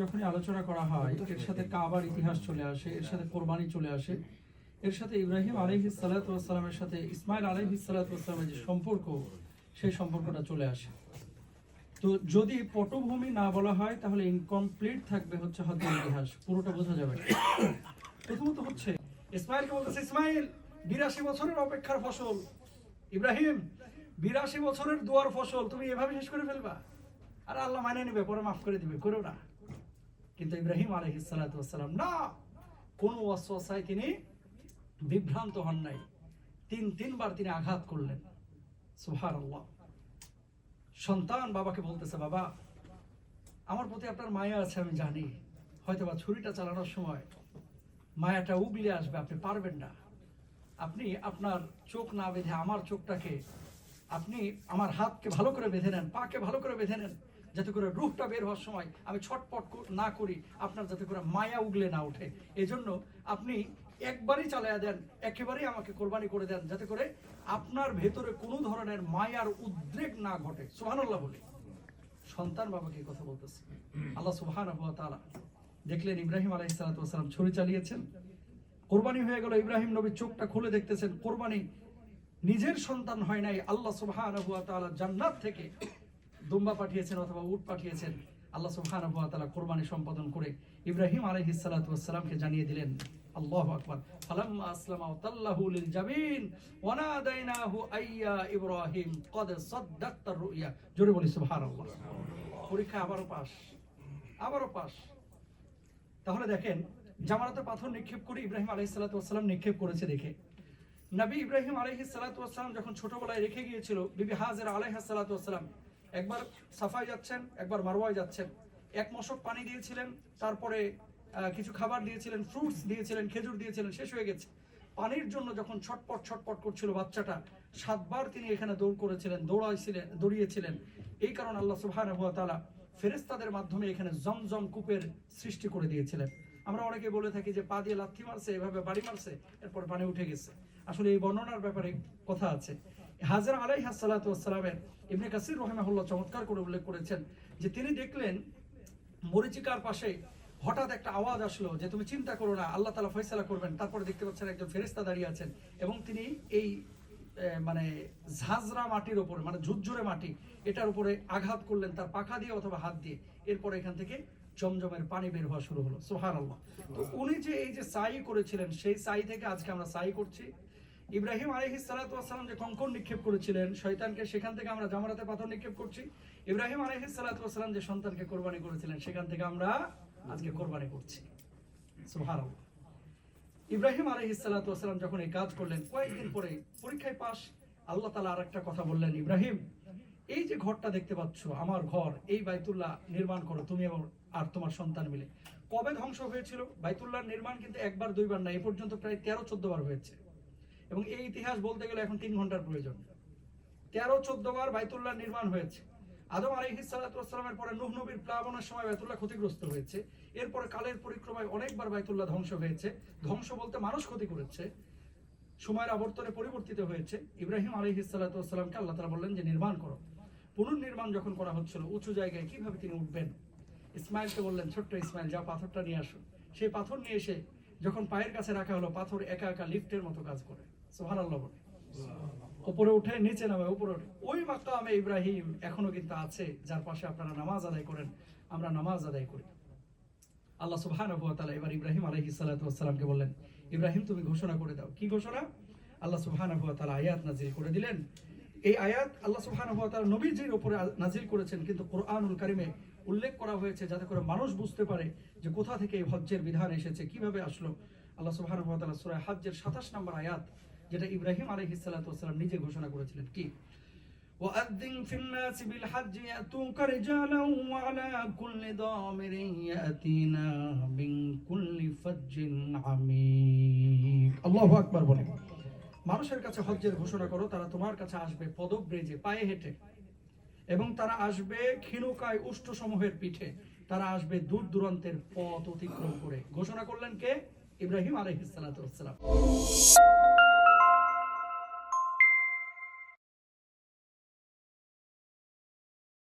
যখনই আলোচনা করা হয় এর সাথে কাবার ইতিহাস চলে আসে এর সাথে কোরবানি চলে আসে। এর সাথে ইব্রাহিম আলহি সালাতামের সাথে ইসমাইল আলহি সালাতামের যে সম্পর্ক সেই সম্পর্কটা চলে আসে। তো যদি পটভূমি না বলা হয় তাহলে ইনকমপ্লিট থাকবে হচ্ছে হজের ইতিহাস। পুরোটা বোঝা যাবে প্রথমত হচ্ছে ইসমাইলকে বলতেছে ইসমাইল বিরাশি বছরের অপেক্ষার ফসল। ইব্রাহিম বিরাশি বছরের দুয়ার ফসল। তুমি এভাবে শেষ করে ফেলবা। আর আল্লাহ মানে নেবে পরে মাফ করে দিবে। করো না। কিন্তু ইব্রাহিম আলহিসাল্লাম না। কোন ওয়াসওয়াসায় তিনি বিভ্রান্ত হন নাই। তিন, তিনবার তিনি আঘাত করলেন। সুহার সন্তান বাবাকে বলতেছে, বাবা, আমার প্রতি আপনার মায়া আছে, আমি জানি। হয়তো বা ছুরিটা চালানোর সময় মায়াটা উগলে আসবে, আপনি পারবেন না। আপনি আপনার চোখ না বেঁধে আমার চোখটাকে, আপনি আমার হাতকে ভালো করে বেঁধে নেন, পাকে ভালো করে বেঁধে নেন। যাতে করে রূপটা বের হওয়ার সময় আমি ছটপট না করি, আপনার যাতে করে মায়া উগলে না ওঠে। এজন্য আপনি একবারই চালায়া দেন, একেবারেই আমাকে কোরবানি করে দেন, যাতে করে আপনার ভেতরে কোনো ধরনের মায়ার উদ্রেক না ঘটে। সুবহানাল্লাহ বলে। সন্তান বাবাকে কথা বলতেছে। আল্লাহ সুবহানাহু ওয়া তাআলা দেখলেন ইব্রাহিম আলাইহিস সালাতু ওয়াস ছুরি চালিয়েছেন। কোরবানি হয়ে গেল, ইব্রাহিম নবী চোখটা খুলে দেখতেছেন। কোরবানি নিজের সন্তান হয় নাই। আল্লাহ তাআলা জান্নাত থেকে দুম্বা পাঠিয়েছেন অথবা উট পাঠিয়েছেন, আল্লাহ সুবহানাহু ওয়া কোরবানি সম্পাদন করে ইব্রাহিম ওয়াস সালামকে জানিয়ে দিলেন, আল্লাহু আকবার। তাল্লাহু লিল আইয়া ইব্রাহিম রুইয়া জোরে বলি, সুবহানাল্লাহ। পরীক্ষা আবারও পাস আবারও পাস। তাহলে দেখেন, জামারাতে পাথর নিক্ষেপ করে ইব্রাহিম আলাইহিস সালাতু নিক্ষেপ করেছে দেখে। নবী ইব্রাহিম আলাইহিস সালাতু যখন ছোটবেলায় রেখে গিয়েছিল, বিবি হাজেরা আলাইহিস সালাতু একবার সাফায় যাচ্ছেন, একবার মারওয়ায় যাচ্ছেন। এক মশক পানি দিয়েছিলেন, তারপরে কিছু খাবার দিয়েছিলেন ফ্রুটস দিয়েছিলেন, খেজুর দিয়েছিলেন, শেষ হয়ে গেছে। পানির জন্য যখন ছটপট ছটপট করছিল বাচ্চাটা, সাতবার তিনি এখানে দৌড় করেছিলেন, দৌড়াইছিলেন, দৌড়িয়েছিলেন। এই কারণে আল্লাহ সুবহানাহু ওয়া তাআলা ফেরেশতাদের মাধ্যমে এখানে জমজম কূপের সৃষ্টি করে দিয়েছিলেন। আমরা অনেকে বলে থাকি যে, পা দিয়ে লাথি মারছে, এভাবে বাড়ি মারছে, এরপর পানি উঠে গেছে। আসলে এই বর্ণনার ব্যাপারে কথা আছে। হাজার আলাই হাসালাতামের ইবনে কাসির রহমাহুল্লাহ চমৎকার করে উল্লেখ করেছেন যে তিনি দেখলেন মরিচিকার পাশে হঠাৎ একটা আওয়াজ আসলো যে তুমি চিন্তা করো না, আল্লাহ তালা ফয়সালা করবেন। তারপরে দেখতে পাচ্ছেন একজন ফেরেস্তা দাঁড়িয়ে আছেন এবং তিনি এই মানে ঝাঁঝরা মাটির উপরে মানে ঝুরঝুরে মাটি, এটার উপরে আঘাত করলেন তার পাখা দিয়ে অথবা হাত দিয়ে। এরপরে এখান থেকে জমজমের পানি বের হওয়া শুরু হলো। সোহার আল্লাহ তো উনি যে এই যে সাই করেছিলেন, সেই সাই থেকে আজকে আমরা সাই করছি। ইব্রাহিম আলহিস সালাতাম যে কঙ্কর নিক্ষেপ করেছিলেন, শয়তানকে সেখান থেকে আমরা জামারাতে পাথর নিক্ষেপ করছি। ইব্রাহিম আলহিস সালাতাম যে সন্তানকে কোরবানি করেছিলেন, সেখান থেকে আমরা আজকে কোরবানি করছি। ইব্রাহিম আলহিসাল্লাম যখন এই কাজ করলেন, কয়েকদিন পরে পরীক্ষায় পাশ, আল্লাহ তালা আর একটা কথা বললেন, ইব্রাহিম, এই যে ঘরটা দেখতে পাচ্ছ, আমার ঘর, এই বাইতুল্লাহ নির্মাণ করো, তুমি এবং আর তোমার সন্তান মিলে। কবে ধ্বংস হয়েছিল? বাইতুল্লাহ নির্মাণ কিন্তু একবার, দুইবার না, এ পর্যন্ত প্রায় তেরো, চোদ্দ বার হয়েছে। এবং এই ইতিহাস বলতে গেলে এখন তিন ঘণ্টার প্রয়োজন। তেরো, চোদ্দ বার বাইতুল্লাহ নির্মাণ হয়েছে। আদম আলহিসাল্লামের পরে নুহ নবীর প্লাবনের সময় বাইতুল্লাহ ক্ষতিগ্রস্ত হয়েছে। এরপরে কালের পরিক্রমায় অনেকবার বাইতুল্লাহ ধ্বংস হয়েছে। ধ্বংস বলতে মানুষ ক্ষতি করেছে। সময়ের আবর্তনে পরিবর্তিত হয়েছে। ইব্রাহিম আলহিসাল্লামকে আল্লাহ তালা বললেন যে, নির্মাণ করো। পুনর্নির্মাণ যখন করা হচ্ছিল, উঁচু জায়গায় কীভাবে তিনি উঠবেন? ইসমাইলকে বললেন, ছোট্ট ইসমাইল, যা পাথরটা নিয়ে আসো। সেই পাথর নিয়ে এসে যখন পায়ের কাছে রাখা হলো, পাথর একা একা লিফটের মতো কাজ করে। উপরে উঠে নিচে নামে উপরে উঠে ওই মাকামে ইব্রাহিম এখনও কিন্তু আছে, যার পাশে আপনারা নামাজ আদায় করেন, আমরা নামাজ আদায় করি। আল্লাহ তাআলা এবার ইব্রাহিম আলাইহিস সালাতু ওয়াস সালামকে বললেন, ইব্রাহিম, তুমি ঘোষণা করে দাও। কি ঘোষণা? আল্লাহ তাআলা আয়াত নাজিল করে দিলেন। এই আয়াত আল্লাহ তাআলা নবীজির উপরে নাজিল করেছেন, কিন্তু কোরআনুল কারিমে উল্লেখ করা হয়েছে যাতে করে মানুষ বুঝতে পারে যে কোথা থেকে এই হজ্জের বিধান এসেছে, কীভাবে আসলো। আল্লাহ সুবহানাহু ওয়া তাআলা সূরা হজ্জের 27 নম্বর আয়াত যেটা ইব্রাহিম আলাইহিস সালাতু ওয়াস সালাম নিজে ঘোষণা করেছিলেন কি وأذن في الناس بالحج يأتوك رجالا وعلى كل ضامر يأتينا من كل فج عميق الله أكبر বলে মানুষের কাছে হজ্জের ঘোষণা করো তারা তোমার কাছে আসবে পদব্রেজে পায়ে হেঁটে এবং তারা আসবে ক্ষীণকায় উষ্ঠ সমূহের পিঠে তারা আসবে দূর দূরান্তের পথ অতিক্রম করে ঘোষণা করলেন কে ইব্রাহিম আলহিস সালাম